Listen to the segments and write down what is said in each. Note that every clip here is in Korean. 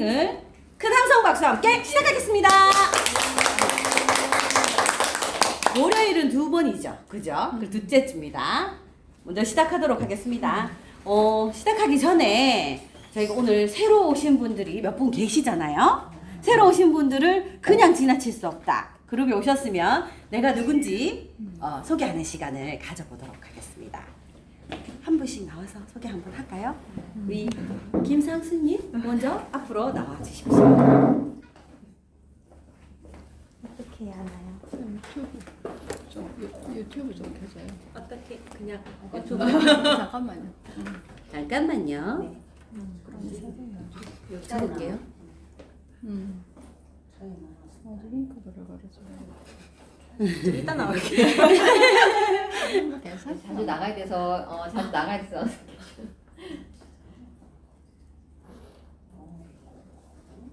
을큰 함성 박수와 함께 시작하겠습니다. 월요일은 두 번이죠. 그죠? 그 둘째 주입니다. 먼저 시작하도록 하겠습니다. 어, 시작하기 전에 저희가 오늘 새로 오신 분들이 몇 분 계시잖아요. 새로 오신 분들을 그냥 지나칠 수 없다. 그룹에 오셨으면 내가 누군지 어, 소개하는 시간을 가져보도록 하겠습니다. 한 분씩 나와서 소개 한번 할까요? 우리 김상수님 먼저 앞으로 나와 주십시오. 어떻게 해야 하나요? 좀 유- 유튜브 좀 켜줘요. 어떻게 그냥 유튜브 잠깐만요. 잠깐만요. 적을게요. 음. 아주 링크를 걸어줘 요. 이따 나올게요. 괜찮아? 자주 나가야 돼서 어 자주 나가야 돼서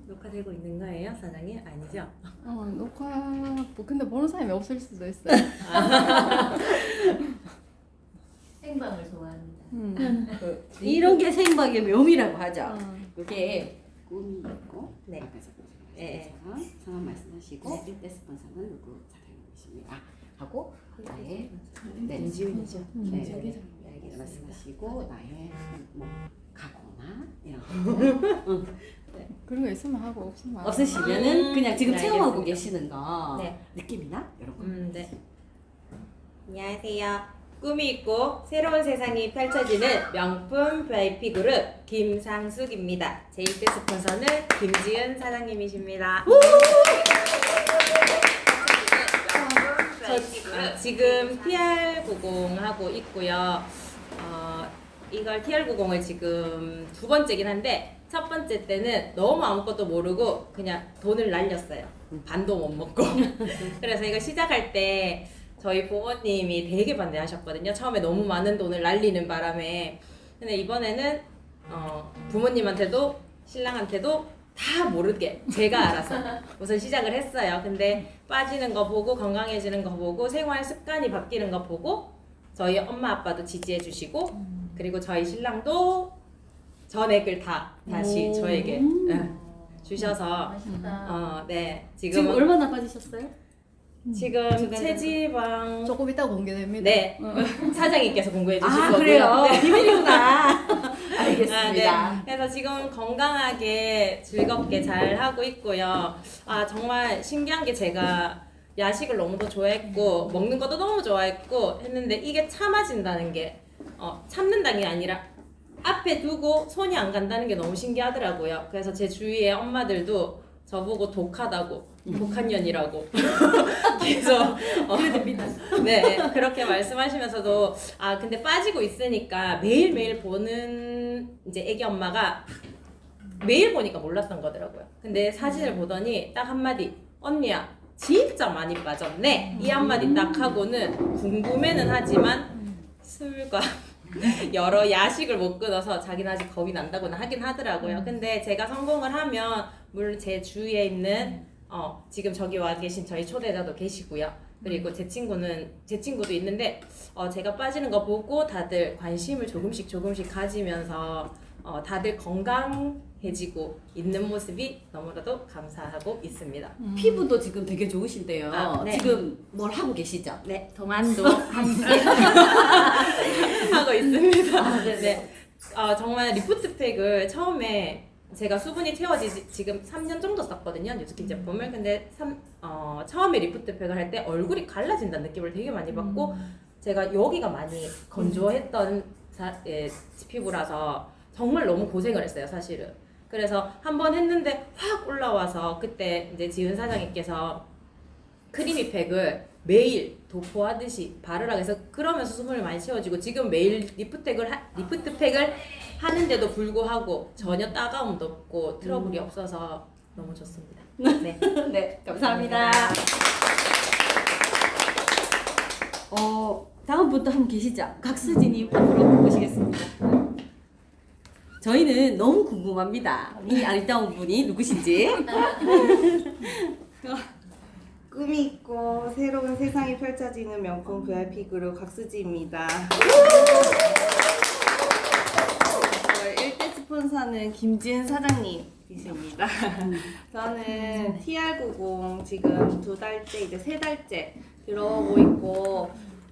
녹화되고 있는 거예요, 사장님? 아니죠? 어 녹화 뭐 근데 보는 사람이 없을 수도 있어요. 생방을 좋아합니다. 음. 그, 이런 게 생방의 묘미라고 하죠. 어. 이게 꿈이 있고 네. 앞에서 보시면 예, 예. 말씀하시고 일대 스폰서는 누구 사장님이십니다. 하고 나의 네, 김지훈이죠. 네, 저기 네, 말씀하시고 나의 뭐 각오나 이런 거 그런 거 있으면 하고 없으면 안 하고. 없으시면은 그냥 지금 네, 체험하고 알겠습니다. 계시는 거 네. 느낌이나 이런 거. 음, 네. 안녕하세요. 꿈이 있고 새로운 세상이 펼쳐지는 명품 VIP 그룹 김상숙입니다. 제 1대 스폰서는 김지은 사장님이십니다. 저 지금 TR90 하고 있고요. 어, 이걸 TR90을 지금 두 번째긴 한데 첫 번째 때는 너무 아무것도 모르고 그냥 돈을 날렸어요. 반도 못 먹고. 그래서 이거 시작할 때 저희 부모님이 되게 반대하셨거든요. 처음에 너무 많은 돈을 날리는 바람에. 근데 이번에는 어, 부모님한테도 신랑한테도 다 모르게 제가 알아서 우선 시작을 했어요. 근데 빠지는 거 보고 건강해지는 거 보고 생활 습관이 바뀌는 거 보고 저희 엄마 아빠도 지지해 주시고 그리고 저희 신랑도 전액을 다 다시 오. 저에게 음. 예, 주셔서 맛있다. 어, 네 지금 지금 얼마나 빠지셨어요? 지금 체지방 조금 이따 공개됩니다. 네 사장님께서 공부해 주실 아 거고요. 그래요? 네. 비밀이구나. 아, 알겠습니다. 네. 그래서 지금 건강하게 즐겁게 잘 하고 있고요. 아 정말 신기한 게 제가 야식을 너무도 좋아했고 먹는 것도 너무 좋아했고 했는데 이게 참아진다는 게 어, 참는다는 게 아니라 앞에 두고 손이 안 간다는 게 너무 신기하더라고요. 그래서 제 주위에 엄마들도 저보고 독하다고 독한 년이라고 그래서 어, 네 그렇게 말씀하시면서도 아 근데 빠지고 있으니까 매일 매일 보는 이제 애기 엄마가 매일 보니까 몰랐던 거더라고요. 근데 사진을 보더니 딱 한마디 언니야 진짜 많이 빠졌네 이 한마디 딱 하고는 궁금해는 하지만 술과 여러 야식을 못 끊어서 자기는 아직 겁이 난다고는 하긴 하더라고요. 근데 제가 성공을 하면 물론 제 주위에 있는 어, 지금 저기 와 계신 저희 초대자도 계시고요. 그리고 제 친구는 제 친구도 있는데 어, 제가 빠지는 거 보고 다들 관심을 조금씩 조금씩 가지면서 어, 다들 건강해지고 있는 모습이 너무나도 감사하고 있습니다. 피부도 지금 되게 좋으신데요. 아, 네. 지금 뭘 하고 계시죠? 네, 동안도 함께 하고 있습니다. 아, 네. 어, 정말 리프트팩을 처음에 제가 수분이 채워지지 지금 3년 정도 썼거든요 뉴스킨 제품을 근데 삼, 어, 처음에 리프트 팩을 할 때 얼굴이 갈라진다는 느낌을 되게 많이 받고 제가 여기가 많이 건조했던 사, 예, 피부라서 정말 너무 고생을 했어요 사실은. 그래서 한 번 했는데 확 올라와서 그때 이제 지은 사장님께서 크리미 팩을 매일 도포하듯이 바르라 해서 그러면서 수분을 많이 채워지고 지금 매일 리프트팩을 하, 리프트팩을 하는데도 불구하고 전혀 따가움도 없고 트러블이 없어서 너무 좋습니다. 네. 네, 감사합니다. 어, 다음 분도 한분 계시죠? 각수진님 앞으로 모시겠습니다. 저희는 너무 궁금합니다. 이 아리따운 분이 누구신지. 꿈이 있고 새로운 세상이 펼쳐지는 명품 VIP 그룹 곽수지입니다. 저희 1대 스폰서는 김지은 사장님. 이십니다. 저는 TR90 지금 두 달째 이제 세 달째 들어오고 있고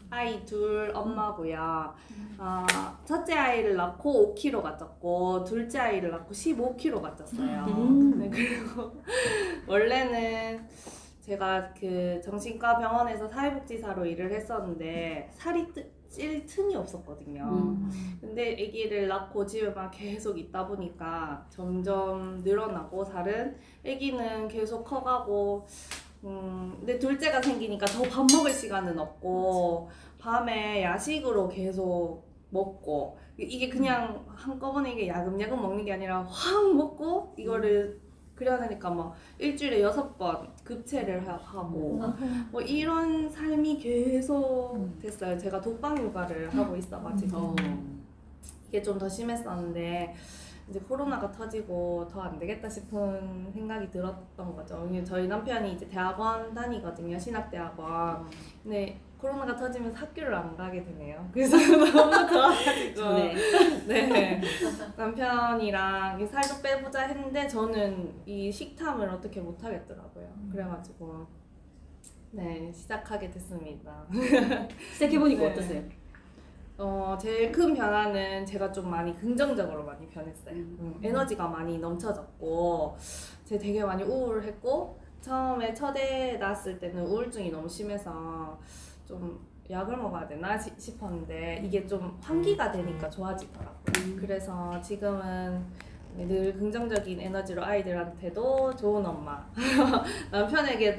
아이 둘 엄마고요. 어, 첫째 아이를 낳고 5kg가 쪘고 둘째 아이를 낳고 15kg가 쪘어요. 음. 네, 그리고 원래는 제가 그 정신과 병원에서 사회복지사로 일을 했었는데 살이 뜨- 찔 틈이 없었거든요. 음. 근데 아기를 낳고 집에만 계속 있다 보니까 점점 늘어나고 살은 아기는 계속 커가고 음 근데 둘째가 생기니까 더 밥 먹을 시간은 없고 밤에 야식으로 계속 먹고 이게 그냥 한꺼번에 이게 야금야금 먹는 게 아니라 확 먹고 이거를 그려내니까 막 일주일에 여섯 번 급체를 하- 하고 뭐 이런 삶이 계속 됐어요. 제가 독방 육아를 하고 있어가지고 어. 이게 좀 더 심했었는데 이제 코로나가 터지고 더 안 되겠다 싶은 생각이 들었던 거죠. 왜냐면 저희 남편이 이제 대학원 다니거든요. 신학대학원. 근데 코로나가 터지면서 학교를 안 가게 되네요. 그래서 너무 좋아가지고 네. 네. 남편이랑 살도 빼보자 했는데 저는 이 식탐을 어떻게 못 하겠더라고요. 그래가지고 네 시작하게 됐습니다. 시작해보니까 네. 어떠세요? 어 제일 큰 변화는 제가 좀 많이 긍정적으로 많이 변했어요. 음. 음, 에너지가 많이 넘쳐졌고 제가 되게 많이 우울했고 처음에 첫애 낳았을 때는 우울증이 너무 심해서 좀 약을 먹어야 되나 시- 싶었는데 이게 좀 환기가 되니까 좋아지더라고요. 그래서 지금은 늘 긍정적인 에너지로 아이들한테도 좋은 엄마 남편에게